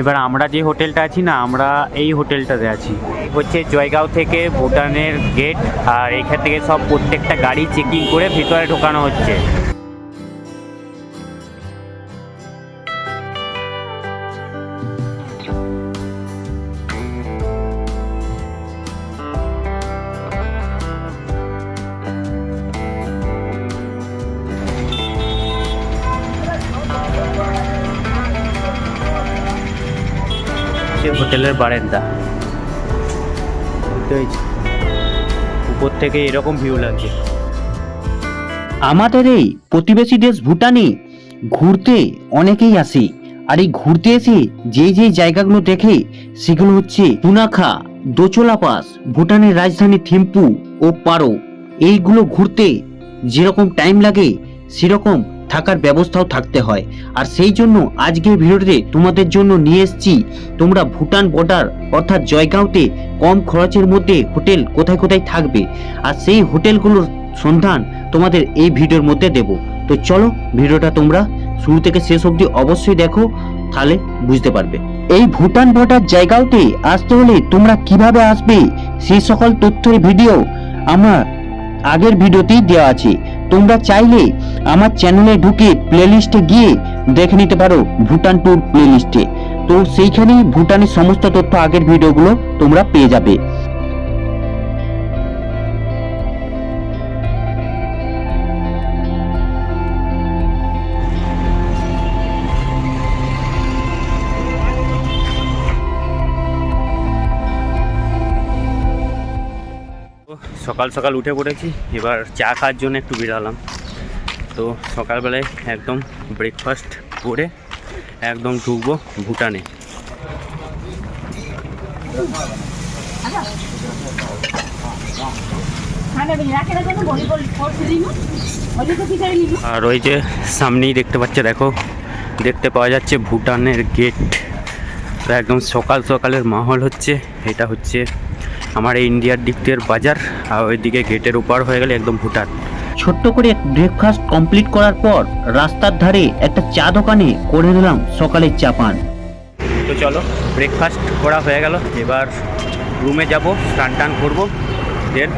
এবার আমরা যে হোটেলটা আছি না, আমরা এই হোটেলটাতে আছি। হচ্ছে জয়গাঁও থেকে ভুটানের গেট আর এখান থেকে সব প্রত্যেকটা গাড়ি চেকিং করে ভিতরে ঢোকানো হচ্ছে। হচ্ছে হোটেলের বারান্দা? উপর থেকে এরকম ভিউ লাগছে। আমাদের এই প্রতিবেশী দেশ ভুটানে ঘুরতে অনেকেই আসে। আর এই ঘুরতে এসে যে যে জায়গাগুলো দেখে, সেগুলো হচ্ছে পুনাখা, দোচলা পাস, ভুটানের রাজধানী থিম্পু ও পারো। এইগুলো ঘুরতে যেরকম টাইম লাগে, সেরকম থাকার ব্যবস্থাও থাকতে হয়। আর সেই জন্য আজকের ভিডিওতে তোমাদের জন্য নিয়ে এসেছি, তোমরা ভুটান বর্ডার অর্থাৎ জয়গাঁওতে কম খরচের মধ্যে হোটেল কোথায় কোথায় থাকবে। আর সেই হোটেলগুলোর সন্ধান তোমাদের এই ভিডিওর মধ্যে দেব। তো চলো ভিডিওটা তোমরা শুরু থেকে শেষ অবধি অবশ্যই দেখো, তাহলে বুঝতে পারবে। এই ভুটান বর্ডার জায়গাতে আসতে হলে তোমরা কীভাবে আসবে সেই সকল তথ্যের ভিডিও আমার আগের ভিডিওতেই দেওয়া আছে। তোমরা চাইলে আমার চ্যানেলে ঢুকে প্লেলিস্টে গিয়ে দেখে নিতে পারো ভুটান ট্যুর প্লেলিস্টে তো সেইখানেই ভুটানের সমস্ত তথ্য আগের ভিডিওগুলো তোমরা পেয়ে যাবে। সকাল সকাল উঠে পড়েছি, এবার চা খাওয়ার জন্য একটু বেরালাম। তো সকালবেলায় একদম ব্রেকফাস্ট করে একদম ঢুকবো ভুটানে। আর ওই যে সামনেই দেখতে পাচ্ছে, দেখো, দেখতে পাওয়া যাচ্ছে ভুটানের গেট একদম সকাল সকালের মাহল হচ্ছে, এটা হচ্ছে আমার এই ইন্ডিয়ার দিক থেকে বাজার আর ওইদিকে গেটের উপর হয়ে গেলে একদম ভুটান। ছোট্ট করে ব্রেকফাস্ট কমপ্লিট করার পর রাস্তার ধারে একটা চা দোকানে করে নিলাম সকালের চা পান। তো চলো ব্রেকফাস্ট করা হয়ে গেল। এবার রুমে যাব স্নান টান করব দেন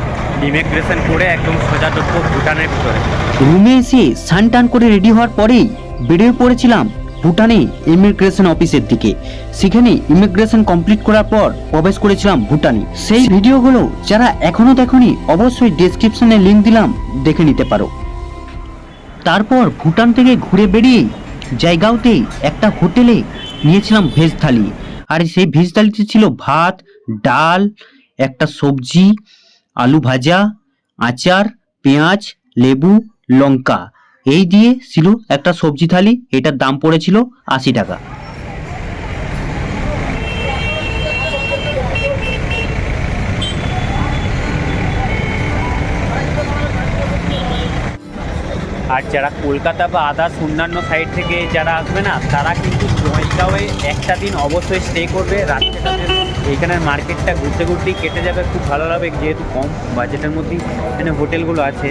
ইমিগ্রেশন করে একদম সোজা ঢুকবো ভুটানের ভিতরে। রুমে এসে স্নান টান করে রেডি হওয়ার পরেই বেরিয়ে পড়েছিলাম ভুটানে ইমিগ্রেশন অফিসের দিকে। সেখানে ইমিগ্রেশন কমপ্লিট করার পর প্রবেশ করেছিলাম ভুটানে। সেই ভিডিওগুলো যারা এখনও দেখনি, অবশ্যই ডেসক্রিপশনে লিংক দিলাম, দেখে নিতে পারো। তারপর ভুটান থেকে ঘুরে বেরিয়ে জায়গাওতে একটা হোটেলে নিয়েছিলাম ভেজ থালি। আর সেই ভেজ থালিতে ছিল ভাত, ডাল, একটা সবজি, আলু ভাজা, আচার, পেঁয়াজ, লেবু, লঙ্কা। এই দিয়ে ছিল একটা সবজি থালি, এটার দাম পড়েছিল আশি টাকা। আর যারা কলকাতা বা আদার্স অন্যান্য সাইড থেকে যারা আসবে না, তারা কিন্তু জয়গাঁওয়ে একটা দিন অবশ্যই স্টে করবে রাত্রে। তাদের এইখানের মার্কেটটা ঘুরতে ঘুরতেই কেটে যাবে, খুব ভালো লাগবে, যেহেতু কম বাজেটের মধ্যেই এখানে হোটেলগুলো আছে।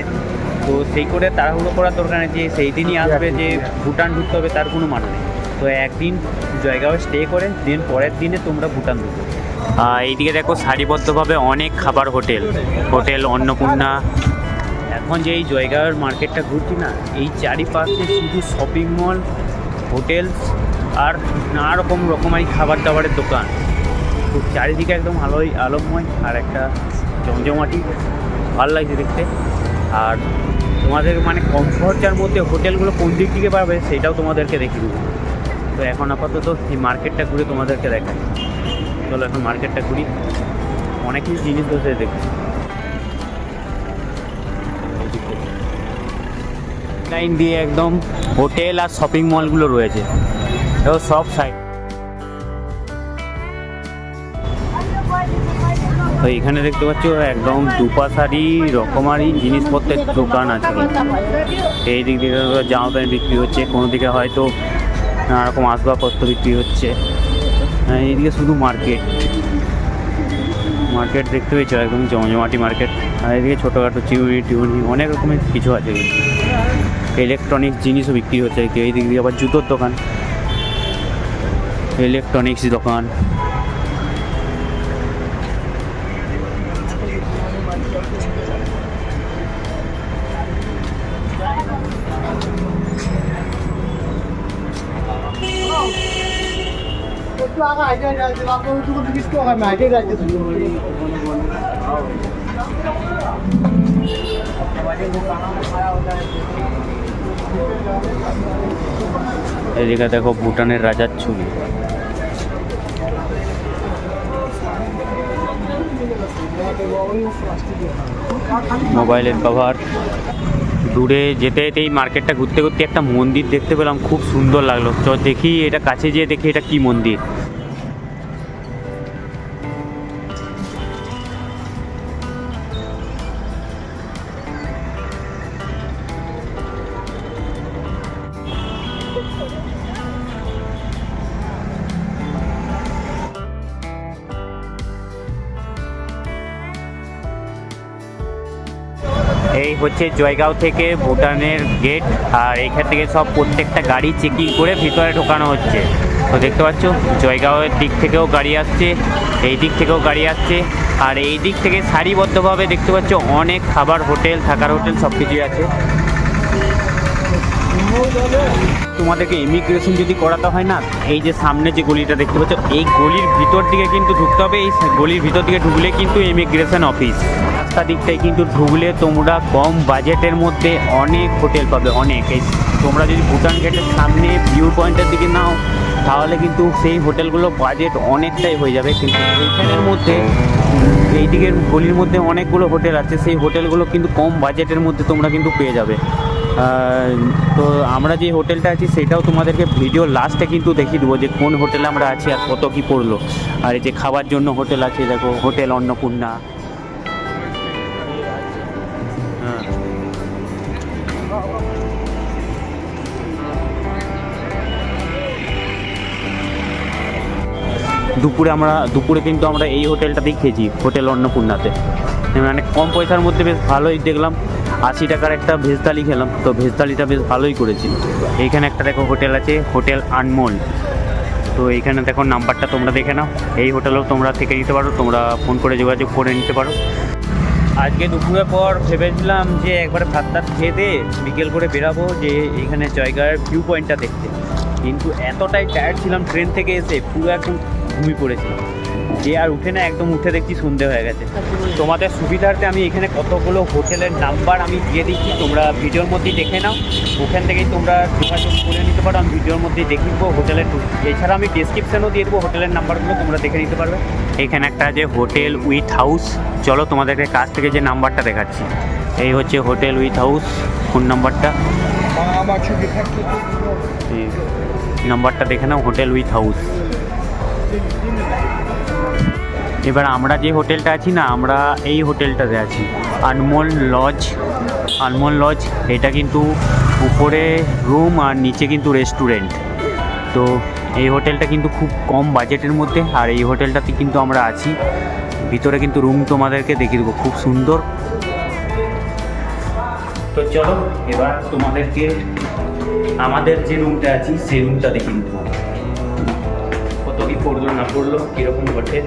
তো সেই করে তাড়াহুড়ো করার দরকার নেই যে সেই দিনই আসবে যে ভুটান ঢুকতে হবে তার কোনো মানে নেই। তো একদিন জয়গাঁও স্টে করে দিন পরের দিনে তোমরা ভুটান ঢুকবে এইদিকে দেখো সারিবদ্ধভাবে অনেক খাবার হোটেল। হোটেল অন্নপূর্ণা। এখন যে এই জয়গাঁওয়ের মার্কেটটা ঘুরছি না এই চারিপাশে শুধু শপিং মল হোটেলস আর নানা রকম রকমারি খাবার দাবারের দোকান। তো চারিদিকে একদম আলোয় আলোময় আর একটা জমজমাটি। ভালো লাগছে দেখতে। আর তোমাদের মানে কম খরচার মধ্যে হোটেলগুলো কোন দিক থেকে পাবে সেটাও তোমাদেরকে দেখিয়ে দেবো। তো এখন আপাতত এই মার্কেটটা ঘুরে তোমাদেরকে দেখাই। চলো এখন মার্কেটটা ঘুরি। অনেকই জিনিস বসে দেখছি লাইন দিয়ে একদম হোটেল আর শপিং মলগুলো রয়েছে। সব সাইড তো এখানে দেখতে পাচ্ছ একদম দুপাশারি রকমারি জিনিসপত্রের দোকান আছে। এই দিক থেকে জামা প্যান্ট বিক্রি হচ্ছে, কোনো দিকে হয়তো নানা রকম আসবাবপত্র বিক্রি হচ্ছে। আর এইদিকে শুধু মার্কেট। মার্কেট দেখতে পেয়েছ, একদম জমজমাটি মার্কেট। আর এদিকে ছোটোখাটো চিউনি টিউনি, অনেক রকমের কিছু আছে। ইলেকট্রনিক্স জিনিসও বিক্রি হচ্ছে। এই দিক দিয়ে আবার জুতোর দোকান। ইলেকট্রনিক্স দোকান। তো এদিকে দেখো ভুটানের রাজার ছবি। মোবাইলের কভার দূরে যেতে যেতে এই মার্কেটটা ঘুরতে ঘুরতে একটা মন্দির দেখতে পেলাম, খুব সুন্দর লাগল। চ, দেখি এটা কাছে যেয়ে দেখি এটা কি মন্দির। হচ্ছে জয়গাঁও থেকে ভুটানের গেট আর এখান থেকে সব প্রত্যেকটা গাড়ি চেকিং করে ভিতরে ঢোকানো হচ্ছে। তো দেখতে পাচ্ছ, জয়গাঁওয়ের দিক থেকেও গাড়ি আসছে, এই দিক থেকেও গাড়ি আসছে, আর এই দিক থেকে সারিবদ্ধভাবে দেখতে পাচ্ছ, অনেক খাবার হোটেল, থাকার হোটেল সব কিছুই আছে। তোমাদেরকে ইমিগ্রেশন যদি করাতে হয় না, এই যে সামনে যে গলিটা দেখতে পাচ্ছ, এই গলির ভিতর দিকে কিন্তু ঢুকতে হবে, এই গলির ভিতর দিকে ঢুকলে কিন্তু ইমিগ্রেশন অফিস রাস্তা দিকটায় কিন্তু ঢুকলে তোমরা কম বাজেটের মধ্যে অনেক হোটেল পাবে, অনেক। তোমরা যদি ভুটান গেটের সামনে ভিউ পয়েন্টের দিকে নাও, তাহলে কিন্তু সেই হোটেলগুলো বাজেট অনেকটাই হয়ে যাবে। কিন্তু এইখানের মধ্যে, এই দিকের গলির মধ্যে অনেকগুলো হোটেল আছে, সেই হোটেলগুলো কিন্তু কম বাজেটের মধ্যে তোমরা কিন্তু পেয়ে যাবে। তো আমরা যে হোটেলটা আছি, সেটাও তোমাদেরকে ভিডিও লাস্টে কিন্তু দেখিয়ে দেবো যে কোন হোটেলে আমরা আছি আর কত কি পড়ল। আর এই যে খাবার জন্য হোটেল আছে, দেখো, হোটেল অন্নপূর্ণা দুপুরে আমরা, দুপুরে কিন্তু আমরা এই হোটেলটাতেই খেয়েছি, হোটেল অন্নপূর্ণাতে। মানে কম পয়সার মধ্যে বেশ ভালোই দেখলাম। আশি টাকার একটা ভেজ থালি খেলাম, তো ভেজ থালিটা বেশ ভালোই করেছি। এইখানে একটা দেখো হোটেল আছে, হোটেল আনমোল। তো এইখানে দেখো নাম্বারটা তোমরা দেখে নাও। এই হোটেলেও তোমরা থেকে নিতে পারো, তোমরা ফোন করে যোগাযোগ করে নিতে পারো। আজকে দুপুরের পর ভেবেছিলাম যে একবারে ভাত টাত খেয়ে দিয়ে বিকেল করে বেরাবো যে এইখানে জয়গার ভিউ পয়েন্টটা দেখতে। কিন্তু এতটাই টায়ার্ড ছিলাম ট্রেন থেকে এসে, পুরো একদম ঘুমিয়ে পড়েছিলাম। যে আর উঠে না একদম উঠে দেখছি সন্ধে হয়ে গেছে। তোমাদের সুবিধার্থে আমি এখানে কতগুলো হোটেলের নাম্বার আমি দিয়ে দিচ্ছি তোমরা ভিডিওর মধ্যেই দেখে নাও। ওখান থেকেই তোমরা যোগাযোগ করে নিতে পারো আমি ভিডিওর মধ্যেই দেখে দেবো হোটেলের এছাড়া আমি ডিসক্রিপশানও দিয়ে দেবো হোটেলের নাম্বারগুলো তোমরা দেখে নিতে পারবে। এখানে একটা আছে হোটেল উইথ হাউস চলো তোমাদেরকে কাছ থেকে যে নাম্বারটা দেখাচ্ছি। এই হচ্ছে হোটেল উইথ হাউস ফোন নাম্বারটা। নাম্বারটা দেখে নাও হোটেল উইথ হাউস। এবার আমরা যে হোটেলটা আছি না, আমরা এই হোটেলটাতে আছি। আনমোল লজ আনমোল লজ, এটা কিন্তু উপরে রুম আর নিচে কিন্তু রেস্টুরেন্ট। তো এই হোটেলটা কিন্তু খুব কম বাজেটের মধ্যে, আর এই হোটেলটাতে কিন্তু আমরা আছি। ভিতরে কিন্তু রুম তোমাদেরকে দেখিয়ে দেবো, খুব সুন্দর। তো চলো, এবার তোমাদেরকে আমাদের যে রুমটা আছি, সেই রুমটা দেখিয়ে কি পড়ল না পড়ল, কীরকম ঘটে?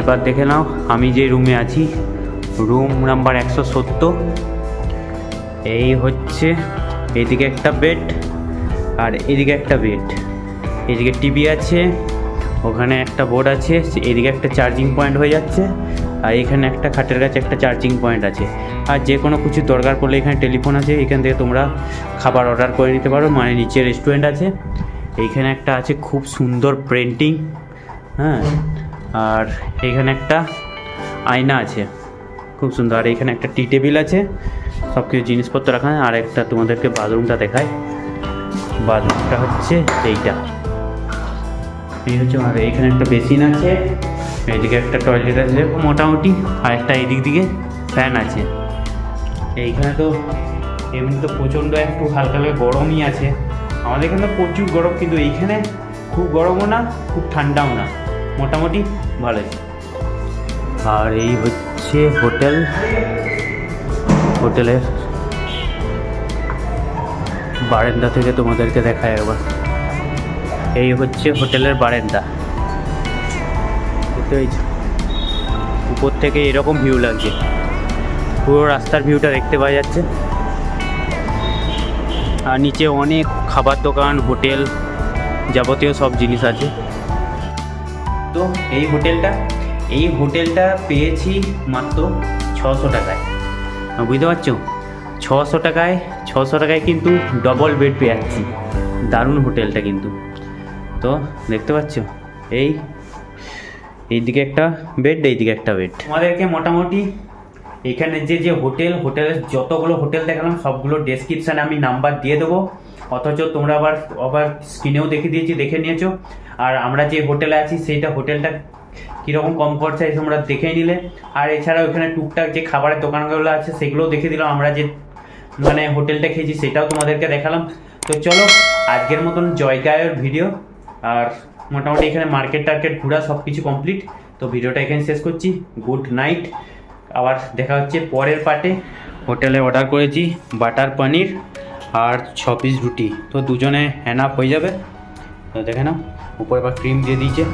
এবার দেখে নাও, আমি যে রুমে আছি, রুম নাম্বার একশো সত্তর। এই হচ্ছে এইদিকে একটা বেড আর এদিকে একটা বেড। এদিকে টিভি আছে, ওখানে একটা বোর্ড আছে এদিকে একটা চার্জিং পয়েন্ট হয়ে যাচ্ছে, আর এখানে একটা খাটের কাছে একটা চার্জিং পয়েন্ট আছে। আর যে কোনো কিছু দরকার পড়লে এখানে টেলিফোন আছে, এখান থেকে তোমরা খাবার অর্ডার করে নিতে পারো মানে নিচে রেস্টুরেন্ট আছে। এইখানে একটা আছে খুব সুন্দর প্রিন্টিং হ্যাঁ? আর এইখানে একটা আয়না আছে, খুব সুন্দর। আর এখানে একটা টি টেবিল আছে সব কিছু জিনিসপত্র রাখা আর একটা তোমাদেরকে বাথরুমটা দেখায় বাথরুমটা হচ্ছে এইটা। এই হচ্ছে আর এইখানে একটা বেসিন আছে। এইদিকে একটা টয়লেট আছে মোটামুটি। আর একটা এইদিক দিকে ফ্যান আছে। এইখানে তো, এমনি তো প্রচণ্ড একটু হালকা হালকা গরমই আছে। আমাদের এখানে প্রচুর গরম, কিন্তু এইখানে খুব গরমও না, খুব ঠান্ডাও না। মোটামুটি ভালোই। আর এই হচ্ছে হোটেল। হোটেলের বারান্দা থেকে তোমাদেরকে দেখায় একবার। এই হচ্ছে হোটেলের বারান্দা। উপর থেকে এরকম ভিউ লাগছে। পুরো রাস্তার ভিউটা দেখতে পাওয়া যাচ্ছে। আর নিচে অনেক খাবার দোকান, হোটেল যাবতীয় সব জিনিস আছে। তো এই হোটেলটা এই হোটেলটা পেয়েছি মাত্র ছশো টাকায়। বুঝতে পারছ? ছশো টাকায় ছশো টাকায় কিন্তু ডবল বেড পেয়ে যাচ্ছি দারুণ হোটেলটা কিন্তু। তো দেখতে পাচ্ছ? এই, এইদিকে একটা বেড এইদিকে একটা বেড আমাদেরকে মোটামুটি এখানে যে যে হোটেল, হোটেলের যতগুলো হোটেল দেখালাম, সবগুলো ডেসক্রিপশানে আমি নাম্বার দিয়ে দেবো। অথচ তোমরা আবার আবার স্ক্রিনেও দেখে দিয়েছি, দেখে নিয়েছো। আর আমরা যে হোটেলে আছি, সেইটা হোটেলটা কীরকম কম খরচায় তোমরা দেখে নিলে। আর এছাড়া ওখানে টুকটাক যে খাবারের দোকানগুলো আছে, সেগুলোও দেখে দিলাম। আমরা যে মানে হোটেলটা খেয়েছি, সেটাও তোমাদেরকে দেখালাম। তো চলো, আজকের মতন জয়গায়ের ভিডিও আর মোটামুটি এখানে মার্কেট টার্কেট ঘোরা সব কিছু কমপ্লিট তো ভিডিওটা এখানে শেষ করছি। গুড নাইট আবার দেখা হচ্ছে পরের পার্টে। হোটেলে অর্ডার করেছি বাটার পনির আর ছ পিস রুটি। তো দুজনে হ্যান আপ হয়ে যাবে। তো দেখে নাও, উপরে বা ক্রিম দিয়ে দিয়েছে।